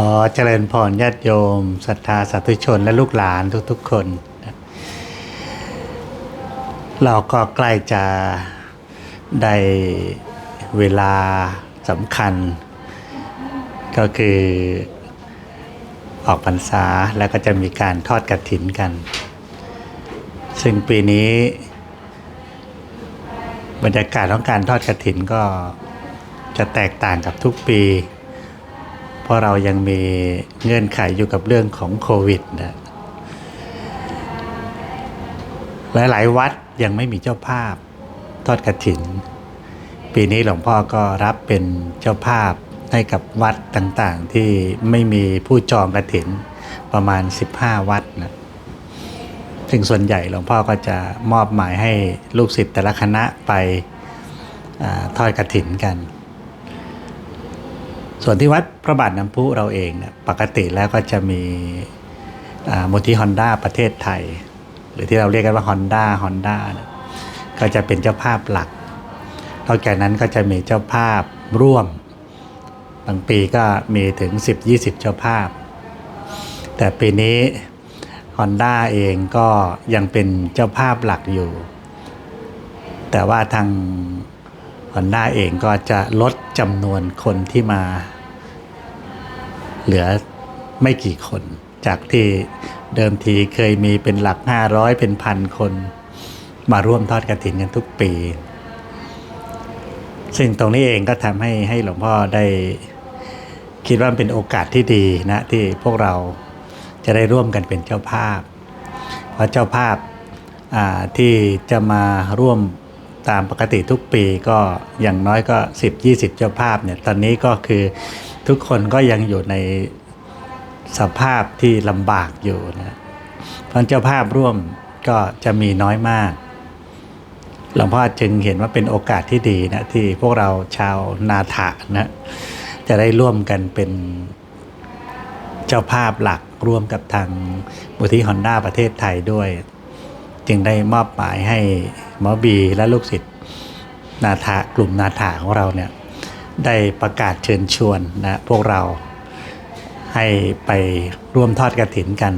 ขอเจริญพรญาติโยมศรัทธาสาธุชนและลูกหลานทุกๆคน เราก็ใกล้จะได้เวลาสำคัญ ก็คือออกพรรษาแล้วก็จะมีการทอดกระถินกัน ซึ่งปีนี้ บรรยากาศของการทอดกระถินก็จะแตกต่างกับทุกปี เพราะเรายังมีเงื่อนไขอยู่กับเรื่องของโควิดนะหลายๆ วัดยังไม่มีเจ้าภาพทอดกระถิน ปีนี้หลวงพ่อก็รับเป็นเจ้าภาพให้กับวัดต่างๆ ที่ไม่มีผู้จองกระถินประมาณ 15 วัดนะซึ่งส่วนใหญ่หลวงพ่อก็จะมอบหมายให้ลูกศิษย์แต่ละคณะไปอทอดกระถินกัน ส่วนที่วัดพระบาทน้ำพุเราเองเนี่ยปกติแล้วก็จะมีมูลที่ฮอนด้าประเทศไทย หรือที่เราเรียกกันว่าฮอนด้าฮอนด้านะก็จะเป็นเจ้าภาพหลักนอกจากนั้นก็จะมีเจ้าภาพร่วม บางปีก็มีถึง 10-20 เจ้าภาพ แต่ปีนี้ Honda เองก็ยังเป็นเจ้าภาพหลักอยู่ แต่ว่าทาง Honda เองก็จะลดจำนวนคนที่มา เหลือไม่กี่คน จากที่เดิมทีเคยมีเป็นหลัก 500 เป็นพันคน มาร่วมทอดกระถินกันทุกปี ซึ่งตรงนี้เองก็ทำให้ให้หลวงพ่อได้คิดว่าเป็นโอกาสที่ดีนะที่พวกเราจะได้ร่วมกันเป็นเจ้าภาพ เพราะเจ้าภาพที่จะมาร่วมตามปกติทุกปีก็อย่างน้อยก็ 10-20 เจ้าภาพเนี่ยตอนนี้ก็คือ ทุกคนก็ยังอยู่ในสภาพที่ลำบากอยู่นะพระเจ้าภาพร่วมก็จะมีน้อยมาก หลวงพ่อจึงเห็นว่าเป็นโอกาสที่ดีนะที่พวกเราชาวนาถะนะจะได้ร่วมกันเป็นเจ้าภาพหลักร่วมกับทางมูลที่ฮอนด้าประเทศไทยด้วย จึงได้มอบหมายให้หมอบีและลูกศิษย์นาถากลุ่มนาถาของเราเนี่ย ได้ประกาศเชิญชวนนะพวกเราให้ไปร่วมทอดกระถินกัน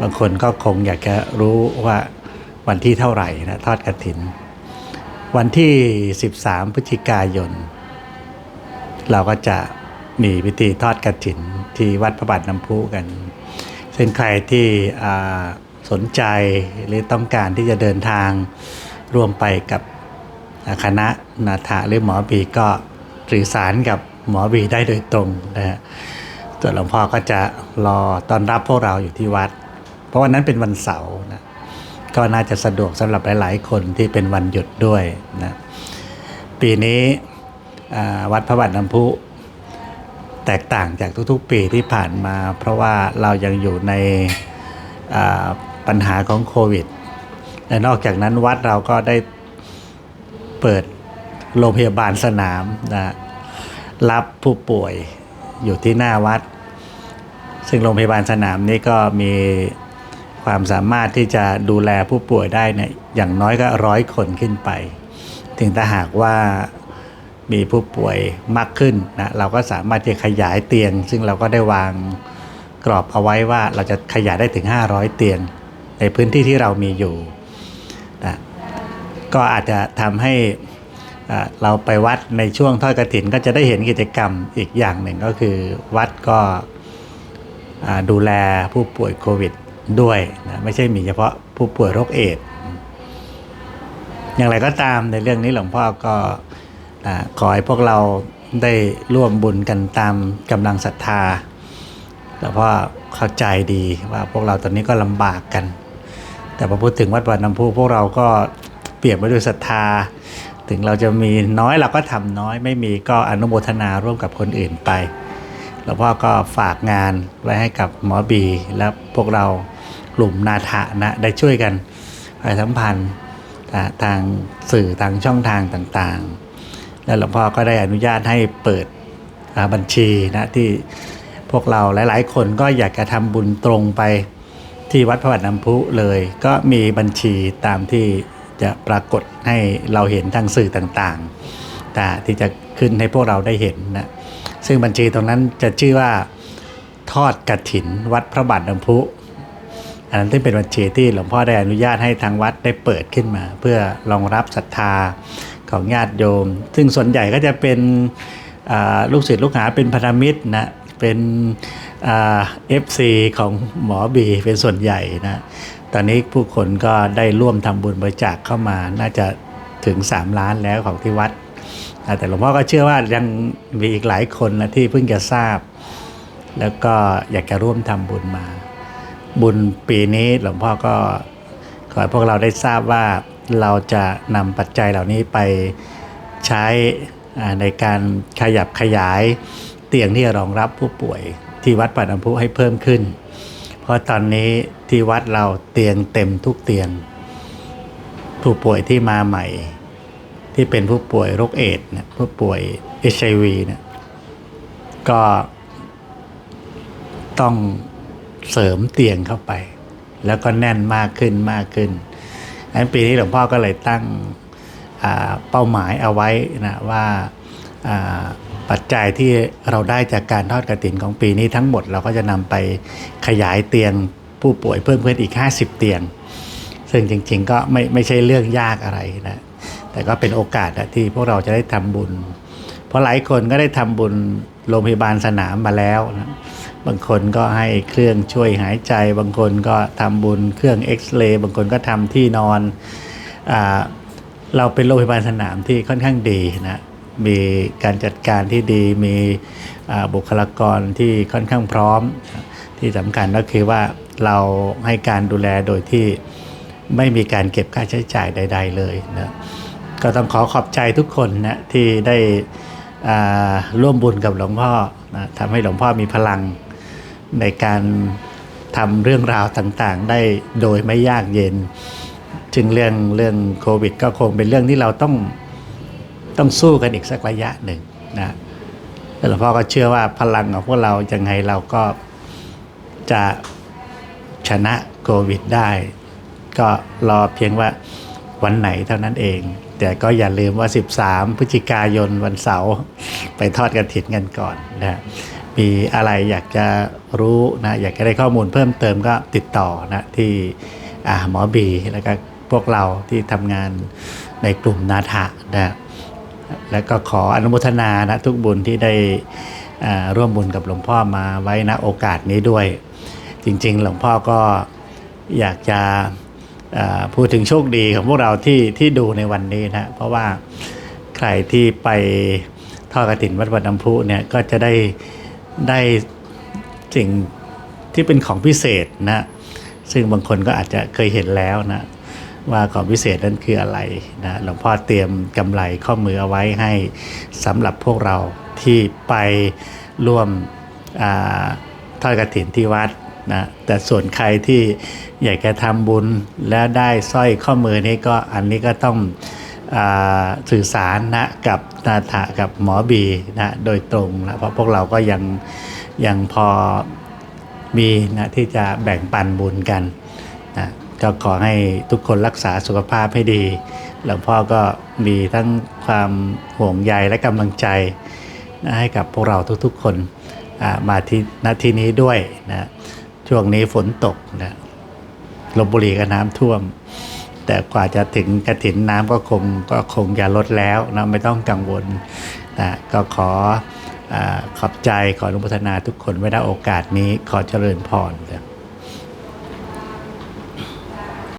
บางคนก็คงอยากจะรู้ว่าวันที่เท่าไหร่นะทอดกระถิน วันที่ 13 พฤศจิกายน เราก็จะมีพิธีทอดกระถินที่วัดพระบาทน้ำพุกันซึ่งใครที่สนใจหรือต้องการที่จะเดินทางร่วมไปกับคณะนาถาหรือหมอบีก็ สื่อสารกับหมอบีได้โดยตรงนะฮะส่วนหลวงพ่อก็จะรอตอนรับพวกเราอยู่ที่วัด เพราะวันนั้นเป็นวันเสาร์นะก็น่าจะสะดวกสำหรับหลาย ๆ คนที่เป็นวันหยุดด้วยนะปีนี้วัดพระบาทน้ำพุแตกต่างจากทุก ๆ ปีที่ผ่านมา เพราะว่าเรายังอยู่ในปัญหาของโควิดและนอกจากนั้นวัดเราก็ได้เปิด โรงพยาบาลสนามนะรับผู้ป่วยอยู่ที่หน้าวัด ซึ่งโรงพยาบาลสนามนี้ก็มีความสามารถที่จะดูแลผู้ป่วยได้เนี่ยอย่างน้อยก็ร้อยคนขึ้นไป ถึงถ้าหากว่ามีผู้ป่วยมากขึ้นนะเราก็สามารถจะขยายเตียง ซึ่งเราก็ได้วางกรอบเอาไว้ว่าเราจะขยายได้ถึง 500 เตียง ในพื้นที่ที่เรามีอยู่นะก็อาจจะทำให้ เราไปวัดในช่วงทอดกระถินก็จะได้เห็นกิจกรรมอีกอย่างหนึ่งก็คือวัดก็ดูแลผู้ป่วยโควิดด้วยนะไม่ใช่มีเฉพาะผู้ป่วยโรคเอดส์อย่างไรก็ตามในเรื่องนี้หลวงพ่อก็ขอให้พวกเราได้ร่วมบุญกันตามกำลังศรัทธาแล้วพ่อเข้าใจดีว่าพวกเราตอนนี้ก็ลำบากกัน แต่พอพูดถึงวัดวาน้ำพุพวกเราก็เปรียบไว้ด้วยศรัทธา ถึงเราจะมีน้อยเราก็ทำน้อย ไม่มีก็อนุโมทนาร่วมกับคนอื่นไปหลวงพ่อก็ฝากงานไว้ให้กับหมอบี และพวกเรากลุ่มนาถะนะได้ช่วยกันไปสัมพันธ์ทางสื่อทางช่องทางต่างๆ แล้วหลวงพ่อก็ได้อนุญาตให้เปิดบัญชีนะที่พวกเราหลายๆ คนก็อยากจะทำบุญตรงไปที่วัดพระบาทน้ำพุเลย ก็มีบัญชีตามที่ จะปรากฏให้เราเห็นทางสื่อต่างๆแต่ที่จะขึ้นให้พวกเราได้เห็นนะซึ่งบัญชีตรงนั้นจะชื่อว่าทอดกระถินวัดพระบาทน้ำพุอันนั้นที่เป็นบัญชีที่หลวงพ่อได้อนุญาตให้ทางวัดได้เปิดขึ้นมา เพื่อรองรับศรัทธาของญาติโยม ซึ่งส่วนใหญ่ก็จะเป็นลูกศิษย์ลูกหาเป็นพันธมิตรนะเป็นเอฟซีของหมอบีเป็นส่วนใหญ่นะ ตอนนี้ผู้คนก็ได้ร่วมทำบุญบริจาคเข้ามาน่าจะถึง 3 ล้านแล้วของที่วัด แต่หลวงพ่อก็เชื่อว่ายังมีอีกหลายคนนะที่เพิ่งจะทราบ แล้วก็อยากจะร่วมทำบุญมา บุญปีนี้หลวงพ่อก็ขอให้พวกเราได้ทราบว่าเราจะนำปัจจัยเหล่านี้ไปใช้ในการขยับขยายเตียงที่รองรับผู้ป่วยที่วัดปัตน้ำพุให้เพิ่มขึ้น ราะตอนนี้ที่วัดเราเตียงเต็มทุกเตียง ผู้ป่วยที่มาใหม่ ที่เป็นผู้ป่วยโรคเอดส์เนี่ยผู้ป่วยเอชไอวีเนี่ยก็ต้องเสริมเตียงเข้าไป แล้วก็แน่นมากขึ้นมากขึ้นอันปีนี้หลวงพ่อก็เลยตั้งเป้าหมายเอาไว้นะว่า ปัจจัยที่เราได้จากการทอดกระถินของปีนี้ทั้งหมดเราก็จะนำไปขยายเตียงผู้ป่วยเพิ่มขึ้นอีก 50 เตียง ซึ่งจริงๆก็ไม่ไม่ใช่เรื่องยากอะไรนะ แต่ก็เป็นโอกาสอะที่พวกเราจะได้ทำบุญ เพราะหลายคนก็ได้ทำบุญโรงพยาบาลสนามมาแล้วนะบางคนก็ให้เครื่องช่วยหายใจ บางคนก็ทำบุญเครื่องเอ็กซเรย์บางคนก็ทำที่นอนอเราเป็นโรงพยาบาลสนามที่ค่อนข้างดีนะ มีการจัดการที่ดี มีบุคลากรที่ค่อนข้างพร้อม ที่สำคัญก็คือว่าเราให้การดูแลโดยที่ไม่มีการเก็บค่าใช้จ่ายใด ๆ เลยนะก็ต้องขอขอบใจทุกคนนะที่ได้ร่วมบุญกับหลวงพ่อนะทำให้หลวงพ่อมีพลังในการทำเรื่องราวต่างๆ ได้โดยไม่ยากเย็น จึงเรื่องเรื่องโควิด ก็คงเป็นเรื่องที่เราต้อง ต้องสู้กันอีกสักระยะหนึ่งนะแล้วหลวงพ่อก็เชื่อว่าพลังของพวกเรายังไงเราก็จะชนะโควิดได้ ก็รอเพียงว่าวันไหนเท่านั้นเอง แต่ก็อย่าลืมว่า 13 พฤศจิกายนวันเสาร์ไปทอดกระถินกันก่อนนะมีอะไรอยากจะรู้นะอยากจะได้ข้อมูลเพิ่มเติมก็ติดต่อนะที่หมอบีแล้วก็พวกเราที่ทำงานในกลุ่มนาถะนะ แล้วก็ขออนุโมทนานะทุกบุญที่ได้ร่วมบุญกับหลวงพ่อมาไว้ณโอกาสนี้ด้วย จริง ๆ หลวงพ่อก็อยากจะพูดถึงโชคดีของพวกเราที่ที่ดูในวันนี้นะเพราะว่าใครที่ไปทอดกระถินวัดวัดน้ำพุเนี่ยก็จะได้ได้สิ่งที่เป็นของพิเศษนะ ซึ่งบางคนก็อาจจะเคยเห็นแล้วนะ ว่าของพิเศษนั้นคืออะไรนะหลวงพ่อเตรียมกำไรข้อมือเอาไว้ให้สำหรับพวกเราที่ไปร่วมอทอดกระถินที่วัดนะแต่ส่วนใครที่อยากจะทำบุญแล้วได้สร้อยข้อมือนี้ก็อันนี้ก็ต้องอสื่อสารนะกับนาถะกับหมอบีนะโดยตรงนะเพราะพวกเราก็ยังยังพอมีนะที่จะแบ่งปันบุญกันนะ ก็ขอให้ทุกคนรักษาสุขภาพให้ดี หลวงพ่อก็มีทั้งความห่วงใยและกำลังใจให้กับพวกเราทุกๆคนมาที่ณที่นี้ด้วยนะช่วงนี้ฝนตกนะลบบุรีก็น้ำท่วม แต่กว่าจะถึงกระถินน้ำก็คงก็คงจะลดแล้วนะไม่ต้องกังวลนะก็ขออขอบใจขออนุโมทนาทุกคนไว้ณโอกาสนี้ขอเจริญพรนะ